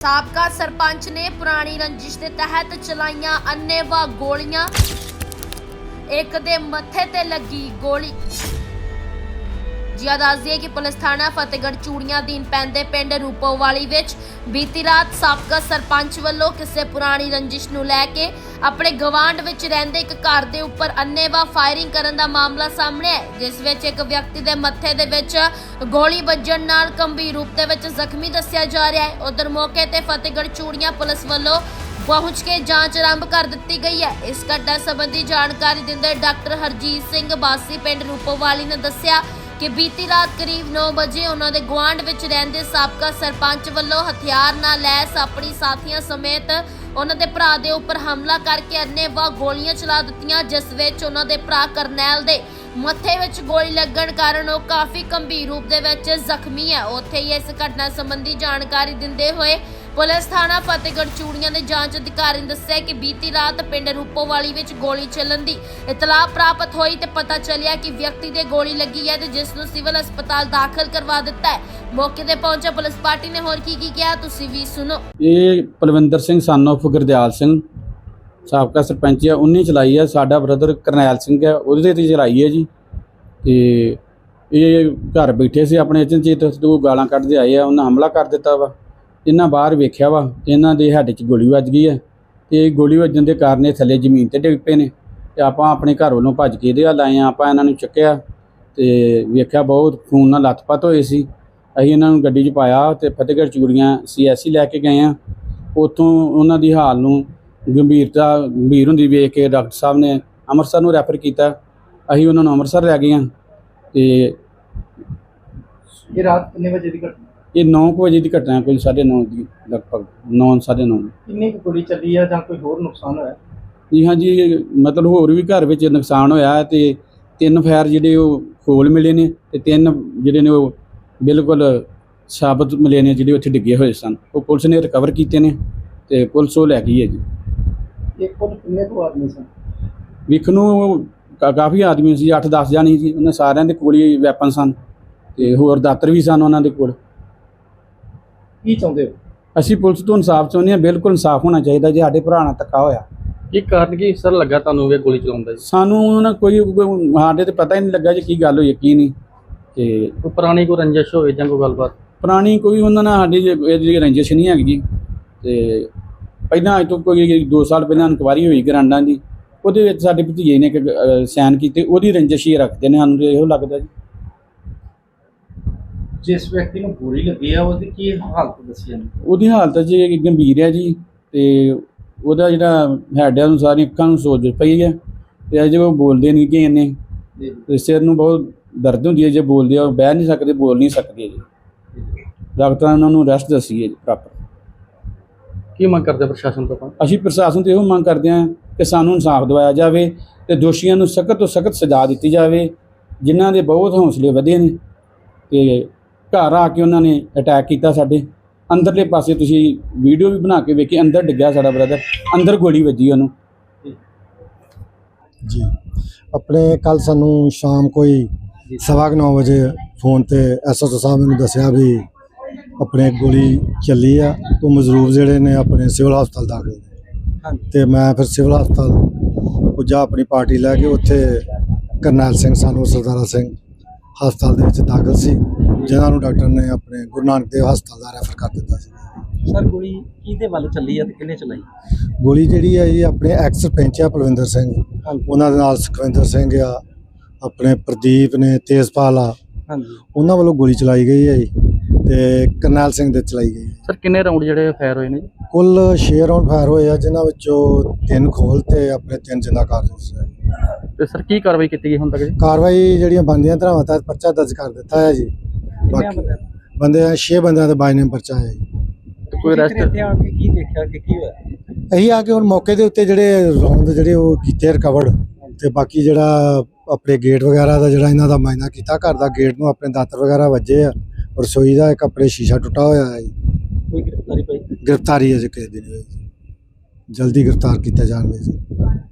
ਸਾਬਕਾ ਸਰਪੰਚ ਨੇ ਪੁਰਾਣੀ ਰੰਜਿਸ਼ ਦੇ ਤਹਿਤ ਚਲਾਈਆਂ ਅੰਨੇਵਾਹ ਗੋਲੀਆਂ। ਇੱਕ ਦੇ ਮੱਥੇ ਤੇ ਲੱਗੀ ਗੋਲੀ। ਜਿਆ ਦੱਸਦੀ ਹੈ ਕਿ ਪੁਲਿਸ ਥਾਣਾ ਫਤਿਹਗੜ੍ਹ ਚੂੜੀਆਂ ਦੀਨ ਪੈਂਦੇ ਪਿੰਡ ਰੂਪੋਵਾਲੀ ਵਿੱਚ ਬੀਤੀ ਰਾਤ ਸਾਬਕਾ ਸਰਪੰਚ ਵੱਲੋਂ ਕਿਸੇ ਪੁਰਾਣੀ ਰੰਜਿਸ਼ ਨੂੰ ਲੈ ਕੇ ਆਪਣੇ ਗਵਾਂਢ ਵਿੱਚ ਰਹਿੰਦੇ ਇੱਕ ਘਰ ਦੇ ਉੱਪਰ ਅੰਨੇਵਾਹ ਫਾਇਰਿੰਗ ਕਰਨ ਦਾ ਮਾਮਲਾ ਸਾਹਮਣੇ ਆਇਆ ਹੈ, ਜਿਸ ਵਿੱਚ ਇੱਕ ਵਿਅਕਤੀ ਦੇ ਮੱਥੇ ਦੇ ਵਿੱਚ ਗੋਲੀ ਵੱਜਣ ਨਾਲ ਗੰਭੀਰ ਰੂਪ ਦੇ ਵਿੱਚ ਜ਼ਖਮੀ ਦੱਸਿਆ ਜਾ ਰਿਹਾ ਹੈ। ਉਧਰ ਮੌਕੇ ਤੇ ਫਤਿਹਗੜ੍ਹ ਚੂੜੀਆਂ ਪੁਲਿਸ ਵੱਲੋਂ ਪਹੁੰਚ ਕੇ ਜਾਂਚ ਆਰੰਭ ਕਰ ਦਿੱਤੀ ਗਈ ਹੈ। ਇਸ ਘਟਨਾ ਸੰਬੰਧੀ ਜਾਣਕਾਰੀ ਦਿੰਦੇ ਡਾਕਟਰ ਹਰਜੀਤ ਸਿੰਘ ਬਾਸੀ ਪਿੰਡ ਰੂਪੋਵਾਲੀ ਨੇ ਦੱਸਿਆ ਕਿ ਬੀਤੀ ਰਾਤ ਕਰੀਬ 9 ਵਜੇ ਉਹਨਾਂ ਦੇ ਗੁਆਂਢ ਵਿੱਚ ਰਹਿੰਦੇ ਸਾਬਕਾ ਸਰਪੰਚ ਵੱਲੋਂ ਹਥਿਆਰ ਨਾਲ ਲੈਸ ਆਪਣੀ ਸਾਥੀਆਂ ਸਮੇਤ ਉਹਨਾਂ ਦੇ ਭਰਾ ਦੇ ਉੱਪਰ ਹਮਲਾ ਕਰਕੇ ਅੰਨੇਵਾਹ ਗੋਲੀਆਂ ਚਲਾ ਦਿੱਤੀਆਂ, ਜਿਸ ਵਿੱਚ ਉਹਨਾਂ ਦੇ ਭਰਾ ਕਰਨੈਲ ਦੇ ਮੱਥੇ ਵਿੱਚ ਗੋਲੀ ਲੱਗਣ ਕਾਰਨ ਉਹ ਕਾਫੀ ਗੰਭੀਰ ਰੂਪ ਦੇ ਵਿੱਚ ਜ਼ਖਮੀ ਹੈ। ਉੱਥੇ ਹੀ ਇਸ ਘਟਨਾ ਸੰਬੰਧੀ ਜਾਣਕਾਰੀ ਦਿੰਦੇ ਹੋਏ ਪੁਲਿਸ ਥਾਣਾ ਫਤਿਹਗੜ੍ਹ ਚੂੜੀਆਂ ਦੇ ਜਾਂਚ ਅਧਿਕਾਰੀ ਨੇ ਦੱਸਿਆ ਕਿ ਬੀਤੀ ਰਾਤ ਪਿੰਡ ਰੂਪੋਵਾਲੀ ਵਿੱਚ ਗੋਲੀ ਚੱਲਣ ਦੀ ਇਤਲਾਹ ਪ੍ਰਾਪਤ ਹੋਈ ਤੇ ਪਤਾ ਚੱਲਿਆ ਕਿ ਵਿਅਕਤੀ ਦੇ ਗੋਲੀ ਲੱਗੀ ਹੈ ਤੇ ਜਿਸ ਨੂੰ ਸਿਵਲ ਹਸਪਤਾਲ ਦਾਖਲ ਕਰਵਾ ਦਿੱਤਾ ਹੈ। ਮੌਕੇ ਤੇ ਪਹੁੰਚੇ ਪੁਲਿਸ ਪਾਰਟੀ ਨੇ ਹੋਰ ਕੀ ਕੀ ਕਿਹਾ, ਤੁਸੀਂ ਵੀ ਸੁਣੋ। ਇਹ ਪਲਵਿੰਦਰ ਸਿੰਘ ਸਨ of ਗੁਰਦਿਆਲ ਸਿੰਘ, ਸਾਬਕਾ ਸਰਪੰਚ ਆ ਉਹਨੇ ਚਲਾਈ ਆ ਸਾਡਾ ਬ੍ਰਦਰ ਕਰਨੈਲ ਸਿੰਘ ਆ ਉਹਦੇ ਤੇ ਚਲਾਈ ਹੈ ਜੀ। ਤੇ ਇਹ ਘਰ ਬੈਠੇ ਸੀ, ਆਪਣੇ ਅਚਨਚੇਤ ਦੋ ਗਾਲਾਂ ਕੱਢਦੇ ਆਏ ਆ, ਉਹਨਾਂ ਹਮਲਾ ਕਰ ਦਿੱਤਾ ਵਾ। ਇਹਨਾਂ ਬਾਹਰ ਵੇਖਿਆ ਵਾ, ਇਹਨਾਂ ਦੇ ਹੈਡ 'ਚ ਗੋਲੀ ਵੱਜ ਗਈ ਹੈ ਤੇ ਗੋਲੀ ਵੱਜਣ ਦੇ ਕਾਰਨ ਇਹ ਥੱਲੇ ਜ਼ਮੀਨ ਤੇ ਡਿੱਗ ਪਏ ਨੇ। ਤੇ ਆਪਾਂ ਆਪਣੇ ਘਰ ਵੱਲੋਂ ਭੱਜ ਕੇ ਇਹਦੇ ਵੱਲ ਆਏ ਆ ਆਪਾਂ ਇਹਨਾਂ ਨੂੰ ਚੱਕਿਆ ਤੇ ਵੇਖਿਆ ਬਹੁਤ ਖੂਨ ਨਾਲ ਲੱਥਪੱਥ ਹੋਏ ਸੀ। ਅਸੀਂ ਇਹਨਾਂ ਨੂੰ ਗੱਡੀ 'ਚ ਪਾਇਆ ਤੇ ਫਤਿਹਗੜ੍ਹ ਚੂੜੀਆਂ ਸੀਐਸਸੀ ਲੈ ਕੇ ਗਏ ਆ ਉੱਥੋਂ ਉਹਨਾਂ ਦੀ ਹਾਲ ਨੂੰ ਗੰਭੀਰਤਾ, ਗੰਭੀਰ ਹੁੰਦੀ ਵੇਖ ਕੇ ਡਾਕਟਰ ਸਾਹਿਬ ਨੇ ਅੰਮ੍ਰਿਤਸਰ ਨੂੰ ਰੈਫਰ ਕੀਤਾ। ਅਸੀਂ ਉਹਨਾਂ ਨੂੰ ਅੰਮ੍ਰਿਤਸਰ ਲੈ ਗਏ ਆ ਤੇ ਇਹ ਰਾਤ ਕਿੰਨੇ ਵਜੇ ਦੀ ਘਟਨਾ? ਇਹ 9 ਵਜੇ ਦੀ ਘਟਨਾ ਕੋਈ 9:30 ਦੀ ਲਗਭਗ 9:30 ਕਿੰਨੀ ਕੁ ਗੋਲੀ ਚੱਲੀ ਆ ਜਾਂ ਕੋਈ ਹੋਰ ਨੁਕਸਾਨ ਹੋਇਆ? ਜੀ ਹਾਂ ਜੀ ਮਤਲਬ ਹੋਰ ਵੀ ਘਰ ਵਿੱਚ ਨੁਕਸਾਨ ਹੋਇਆ ਹੈ ਤੇ ਤਿੰਨ ਫਾਇਰ ਜਿਹੜੇ ਉਹ ਖੋਲ ਮਿਲੇ ਨੇ ਤੇ ਤਿੰਨ ਜਿਹੜੇ ਨੇ ਉਹ ਬਿਲਕੁਲ ਸਾਬਤ ਮਿਲੇ ਨੇ ਜਿਹੜੇ ਉੱਥੇ ਡਿੱਗੇ ਹੋਏ ਸਨ। ਉਹ ਪੁਲਿਸ ਨੇ ਰਿਕਵਰ ਕੀਤੇ ਨੇ ਤੇ ਪੁਲਿਸ ਉਹ ਲੈ ਗਈ ਹੈ ਜੀ। ਇਹ ਕੁੱਲ ਕਿੰਨੇ ਕੁ ਆਦਮੀ ਸਨ? ਵਿਖ ਨੂੰ ਕਾ- ਕਾਫੀ ਆਦਮੀ ਸੀ 8-10 ਜਾਣੀ ਸੀ ਉਹਨਾਂ ਸਾਰਿਆਂ ਦੇ ਕੋਲ ਹੀ ਵੈਪਨ ਸਨ ਤੇ ਹੋਰ ਦਾਤਰ ਵੀ ਸਨ ਉਹਨਾਂ ਦੇ ਕੋਲ। ਕੀ ਚਾਹੁੰਦੇ ਹੋ? ਅਸੀਂ ਪੁਲਿਸ ਤੋਂ ਇਨਸਾਫ ਚਾਹੁੰਦੇ ਹਾਂ ਬਿਲਕੁਲ ਇਨਸਾਫ ਹੋਣਾ ਚਾਹੀਦਾ ਜੇ ਸਾਡੇ ਭਰਾ ਨਾਲ ਧੱਕਾ ਹੋਇਆ। ਕੀ ਕਾਰਨ ਕੀ ਸਰ ਲੱਗਾ ਤੁਹਾਨੂੰ ਇਹ ਗੋਲੀ ਚਲਾਉਣ ਦਾ ਜੀ? ਸਾਨੂੰ ਉਹਨਾਂ ਕੋਈ ਕੋਈ- ਸਾਡੇ ਤੇ ਪਤਾ ਹੀ ਨਹੀਂ ਲੱਗਾ ਜੀ ਕੀ ਗੱਲ ਹੋਈ ਕੀ ਨਹੀਂ। ਤੇ ਕੋਈ ਪੁਰਾਣੀ ਕੋਈ ਰੰਜਿਸ਼ ਹੋਵੇ ਜਾਂ ਕੋਈ ਗੱਲਬਾਤ? ਪੁਰਾਣੀ ਕੋਈ ਉਹਨਾਂ ਨਾਲ ਸਾਡੀ ਜੇ- ਇਹਦੀ ਰੰਜਿਸ਼ ਨਹੀਂ ਹੈਗੀ ਜੀ। ਤੇ ਪਹਿਲਾਂ ਅੱਜ ਤੋਂ ਕੋਈ 2 ਸਾਲ ਪਹਿਲਾਂ ਇਨਕੁਆਰੀ ਹੋਈ ਗਰਾਂਡਾਂ ਦੀ ਉਹਦੇ ਵਿੱਚ ਸਾਡੇ ਭਤੀਜੇ ਨੇ ਇੱਕ ਸਾਈਨ ਕੀਤੇ ਉਹਦੀ ਰੰਜਿਸ਼ ਹੀ ਰੱਖਦੇ ਨੇ ਸਾਨੂੰ ਤੇ ਇਹੋ ਲੱਗਦਾ ਜੀ। ਜਿਸ ਵਿਅਕਤੀ ਨੂੰ ਗੋਲੀ ਲੱਗੀ ਆ ਉਹਦੀ ਕੀ ਹਾਲਤ ਦੱਸੀ ਜਾਂਦੀ? ਉਹਦੀ ਹਾਲਤ ਜੀ ਗੰਭੀਰ ਹੈ ਜੀ ਤੇ ਉਹਦਾ ਜਿਹੜਾ ਹੈਡ ਹੈ ਉਹਨੂੰ ਸਾਰੀਆਂ ਅੱਖਾਂ ਨੂੰ ਸੋਜ ਪਈ ਹੈ ਤੇ ਅਜੇ ਉਹ ਬੋਲਦੇ ਨਹੀਂ ਕਿ ਇਹਨੇ। ਜੀ। ਤੇ ਸਿਰ ਨੂੰ ਬਹੁਤ ਦਰਦ ਹੁੰਦੀ ਹੈ ਜੇ ਬੋਲਦੇ ਆ ਉਹ ਬਹਿ ਨਹੀਂ ਸਕਦੇ ਬੋਲ ਨਹੀਂ ਸਕਦੇ ਜੀ। ਡਾਕਟਰਾਂ ਨੇ ਉਹਨਾਂ ਨੂੰ ਰੈਸਟ ਦੱਸੀ ਹੈ ਜੀ ਪ੍ਰੋਪਰ ਕੀ ਮੰਗ ਕਰਦੇ ਪ੍ਰਸ਼ਾਸਨ ਤੋਂ ਆਪਾਂ? ਅਸੀਂ ਪ੍ਰਸ਼ਾਸਨ ਤੋਂ ਇਹੋ ਮੰਗ ਕਰਦੇ ਹਾਂ ਕਿ ਸਾਨੂੰ ਇਨਸਾਫ ਦਿਵਾਇਆ ਜਾਵੇ ਤੇ ਦੋਸ਼ੀਆਂ ਨੂੰ ਸਖਤ ਤੋਂ ਸਖਤ ਸਜ਼ਾ ਦਿੱਤੀ ਜਾਵੇ ਜਿਨ੍ਹਾਂ ਦੇ ਬਹੁਤ ਹੌਸਲੇ ਵਧੇ ਨੇ ਤੇ ਘਰ ਆ ਕੇ ਉਹਨਾਂ ਨੇ ਅਟੈਕ ਕੀਤਾ ਸਾਡੇ। ਅੰਦਰਲੇ ਪਾਸੇ ਤੁਸੀਂ ਵੀਡੀਓ ਵੀ ਬਣਾ ਕੇ ਵੇਖੀ ਅੰਦਰ ਡਿੱਗਿਆ ਸਾਡਾ ਬ੍ਰਦਰ ਅੰਦਰ ਗੋਲੀ ਵੱਜੀ ਉਹਨੂੰ। ਜੀ। ਆਪਣੇ ਕੱਲ ਸਾਨੂੰ ਸ਼ਾਮ ਕੋਈ ਸਵਾ ਕੁ ਨੌ ਵਜੇ ਫੋਨ ਤੇ ਐਸਐਸਓ ਸਾਹਿਬ ਨੇ ਦੱਸਿਆ ਵੀ ਆਪਣੇ ਗੋਲੀ ਚੱਲੀ ਆ। ਤੋਂ ਮਜ਼ਰੂਰ ਜਿਹੜੇ ਨੇ ਆਪਣੇ ਸਿਵਲ ਹਸਪਤਾਲ ਦਾਖਲ ਨੇ। ਤੇ ਮੈਂ ਫਿਰ ਸਿਵਲ ਹਸਪਤਾਲ ਪੁੱਜਾ ਆਪਣੀ ਪਾਰਟੀ ਲੈ ਕੇ। ਉੱਥੇ ਕਰਨੈਲ ਸਿੰਘ ਸਾਨੂੰ ਸਰਦਾਰਾ ਸਿੰਘ ਹਸਪਤਾਲ ਦੇ ਵਿੱਚ ਦਾਖਲ ਸੀ ਜਿਨ੍ਹਾਂ ਨੂੰ ਡਾਕਟਰ ਨੇ ਆਪਣੇ ਗੁਰੂ ਨਾਨਕ ਦੇਵ ਹਸਪਤਾਲ ਦਾ ਰੈਫਰ ਕਰ ਦਿੱਤਾ ਸੀ। ਸਰ ਗੋਲੀ ਕਿਹਦੇ ਵੱਲ ਚੱਲੀ ਆ ਤੇ ਕਿੰਨੇ ਚਲਾਈ? ਗੋਲੀ ਜਿਹੜੀ ਹੈ ਇਹ ਆਪਣੇ ਐਕਸ ਸਰਪੰਚ ਆ ਪਲਵਿੰਦਰ ਸਿੰਘ ਉਹਨਾਂ ਦੇ ਨਾਲ ਸੁਖਵਿੰਦਰ ਸਿੰਘ ਆ ਆਪਣੇ ਪ੍ਰਦੀਪ ਨੇ ਤੇਜਪਾਲ ਆ ਹਾਂਜੀ। ਉਹਨਾਂ ਵੱਲੋਂ ਗੋਲੀ ਚਲਾਈ ਗਈ ਹੈ ਜੀ ਤੇ ਕਰਨੈਲ ਸਿੰਘ ਦੇ ਚਲਾਈ ਗਈ ਸਰ ਕਿੰਨੇ ਰਾਉਂਡ ਜਿਹੜੇ ਫਾਇਰ ਹੋਏ ਨੇ ਜੀ? ਕੁੱਲ 6 ਰਾਉਂਡ ਫਾਇਰ ਹੋਏ ਆ ਜਿਨ੍ਹਾਂ ਵਿੱਚੋਂ ਤਿੰਨ ਖੋਲ ਤੇ ਆਪਣੇ ਤਿੰਨ ਜਿੰਦਾ ਕਾਰਤੂਸ ਹੈ ਤੇ ਸਰ ਕੀ ਕਾਰਵਾਈ ਕੀਤੀ ਗਈ ਹੁਣ ਤੱਕ ਜੀ? ਕਾਰਵਾਈ ਜਿਹੜੀਆਂ ਬੰਦੀਆਂ ਧਰਾਵਾਂ ਤਹਿਤ ਪਰਚਾ ਦਰਜ ਕਰ ਦਿੱਤਾ ਹੈ ਜੀ। ਬਾਕੀ ਬੰਦੇ 6 ਬੰਦਿਆਂ ਦੇ ਬਾਈ ਨੇ ਪਰਚਾ ਹੈ ਜੀ। ਤੇ ਕੋਈ ਰੈਸਟ ਇੱਥੇ ਆ ਕੇ ਕੀ ਦੇਖਿਆ ਕਿ ਕੀ ਹੋਇਆ? ਇਹੀ ਆ ਕੇ ਹੁਣ ਮੌਕੇ ਦੇ ਉੱਤੇ ਜਿਹੜੇ ਰੌਂਦ ਜਿਹੜੇ ਉਹ ਕੀਤੇ ਰਿਕਵਰਡ ਤੇ ਬਾਕੀ ਜਿਹੜਾ ਆਪਣੇ ਗੇਟ ਵਗੈਰਾ ਦਾ ਜਿਹੜਾ ਇਹਨਾਂ ਦਾ ਮਾਇਨਾ ਕੀਤਾ ਘਰ ਦਾ ਗੇਟ ਨੂੰ ਆਪਣੇ ਦਾਤਰ ਵਗੈਰਾ ਵੱਜੇ ਆ ਰਸੋਈ ਦਾ ਇੱਕ ਆਪਣੇ ਸ਼ੀਸ਼ਾ ਟੁੱਟਾ ਹੋਇਆ ਹੈ ਜੀ। ਕੋਈ ਗ੍ਰਿਫਤਾਰੀ ਪਈ? ਗ੍ਰਿਫਤਾਰੀ ਅਜੇ ਕਿਸੇ ਦੀ ਨਹੀਂ ਹੋਈ ਜੀ। ਜਲਦੀ ਗ੍ਰਿਫਤਾਰ ਕੀਤਾ ਜਾਣਗੇ ਜੀ।